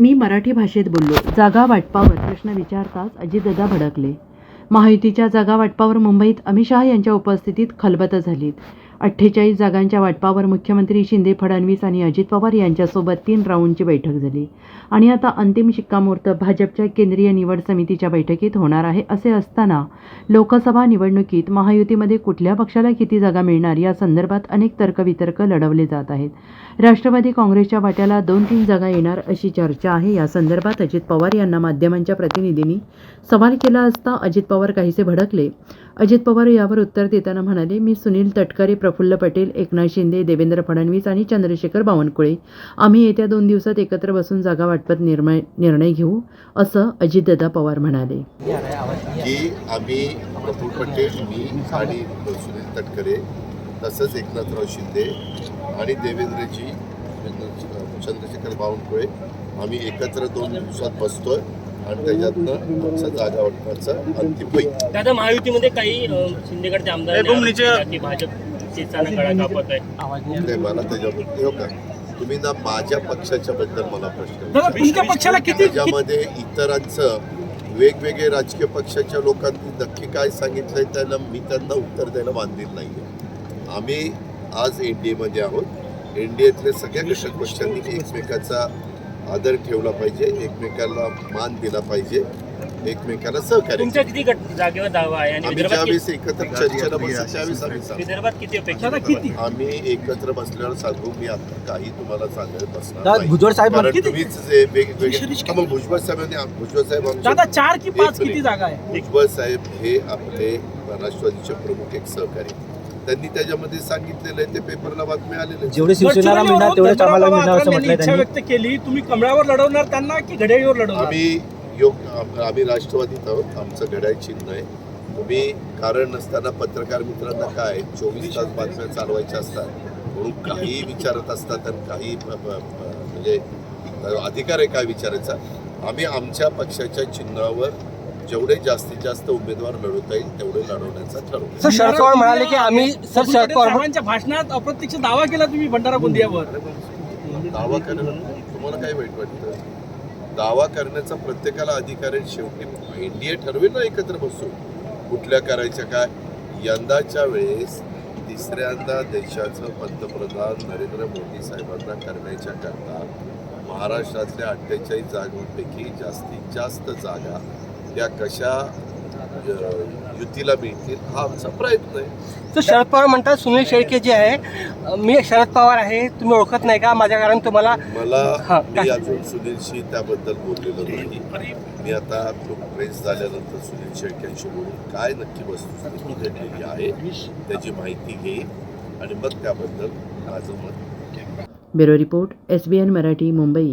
मी मराठी भाषेत बोललो. जागा वाटपावर प्रश्न विचारताच अजितदादा भडकले. महायुतीच्या जागा वाटपावर मुंबईत अमित शहा यांच्या उपस्थितीत खलबत झालीत. अठ्ठेचाळीस जागांच्या वाटपावर मुख्यमंत्री शिंदे फडणवीस आणि अजित पवार यांच्यासोबत तीन राऊंडची बैठक झाली. आणि आता अंतिम शिक्कामोर्तब भाजपच्या केंद्रीय निवड समितीच्या बैठकीत होणार आहे असे असताना लोकसभा निवडणुकीत महायुतीमध्ये कुठल्या पक्षाला किती जागा मिळणार या संदर्भात अनेक तर्कवितर्क लढवले जात आहेत. राष्ट्रवादी काँग्रेसच्या वाट्याला दोन तीन जागा येणार अशी चर्चा आहे. या संदर्भात अजित पवार यांना माध्यमांच्या प्रतिनिधींनी सवाल केला असता अजित पवार काहीसे भडकले. अजित पवार यावर उत्तर देताना म्हणाले मी सुनील तटकरे प्रफुल्ल पटेल एकनाथ शिंदे देवेंद्र फडणवीस आणि चंद्रशेखर बावनकुळे. आम्ही येत्या दोन दिवसात एकत्र बसून जागा वाटपात निर्णय निर्णय घेऊ असं अजितदादा पवार म्हणाले. की आम्ही प्रफुल्ल पटेल मी आणि सुनील तटकरे तसंच एकनाथराव शिंदे आणि देवेंद्रजी चंद्रशेखर बावनकुळे आम्ही एकत्र दोन दिवसात बसतोय आणि त्याच्यातनं आमचा जागा वाटपाचं अंतिम होईल दादा महायुतीमध्ये काही शिंदेगडचे आमदार भाजप चेचाना गळा कापत आहे. नाही मला त्याच्याबद्दल का? तुम्ही ना माझ्या पक्षाच्या बद्दल मला प्रश्न पक्षाला किती त्याच्यामध्ये इतरांचं वेगवेगळे राजकीय पक्षाच्या लोकांनी नक्की काय सांगितलंय त्याला मी त्यांना उत्तर द्यायला बांधील नाहीये. आम्ही आज एन डी एमध्ये आहोत. एन डी सगळ्या घटक पक्षांनी एकमेकाचा आदर ठेवला पाहिजे एकमेकाला मान दिला पाहिजे. एकमेकाला सहकार्य तुमच्या किती गट जागेवर दावा आहे? आणि आम्ही विदर्भात ज्यावेळेस एकत्र चर्चेला बसू त्यावेळेस आम्ही सांगू. विदर्भात किती अपेक्षा दादा किती? आम्ही एकत्र बसल्यावर सांगू मी आता काही तुम्हाला सांगत बसणार दादा. भुजबळ साहेब किती- तुम्हीच जे वेगवेगळे हा, मग भुजबळ साहेबांनी भुजबळ साहेब आमचे दादा चार की एक पाच मिनिट. किती जागा आहे? भुजबळ साहेब हे आपले राष्ट्रवादीचे प्रमुख एक सहकारी त्यांनी त्याच्यामध्ये सांगितलेलं आहे ते पेपरला बातम्या आलेले. जेवढे शिवसेनेला मिळणार तेवढेच आम्हाला मिळणार असं म्हटलंय इच्छा त्यांनी. व्यक्त केली तुम्ही कमळावर लढवणार त्यांना की घड्याळीवर लढवणार? आम्ही योग आम- आम्ही राष्ट्रवादीत आहोत आमचं घड्याळ चिन्ह आहे. तुम्ही कारण नसताना पत्रकार मित्रांना काय चोवीस तास बातम्या चालवायच्या असतात. म्हणून काही विचारत असतात आणि काही म्हणजे अधिकार आहे काय विचारायचा? आम्ही आमच्या पक्षाच्या चिन्हावर जेवढे जास्तीत जास्त उमेदवार लढवता येईल तेवढे लढवण्याचा ठरवलं सर शरद पवार म्हणाले की आम्ही सर शरद पटेल पवार साहेबांच्या भाषणात अप्रत्यक्ष दावा केला तुम्ही भंडारा गोंदियावर दावा करणं तुम्हाला काय वाईट वाटतं? दावा करण्याचा प्रत्येकाला अधिकार आहे. शेवटी एनडीए ठरवेल ना एकत्र बसून. कुठल्या करायच्या काय? यंदाच्या वेळेस तिसऱ्यांदा देशाचं पंतप्रधान नरेंद्र मोदी साहेबांना करण्याच्या करता महाराष्ट्रातल्या अठ्ठेचाळीस जागांपैकी जास्तीत जास्त जागा त्या कशा युतीला मिळतील हा आमचा प्रयत्न आहे. तर शरद पवार म्हणतात सुनील शेळके जे आहे मी शरद पवार आहे तुम्ही ओळखत नाही का? माझ्या कारण तुम्हाला मला हा, मी? अजून सुनीलशी त्याबद्दल बोललेलो नाही. मी आता प्रेस झाल्यानंतर सुनील शेळक्यांशी बोलून काय नक्की वस्तुस्थिती घडलेली आहे त्याची माहिती घेईन आणि मग त्याबद्दल माझं मत. Bureau report S B N Marathi Mumbai.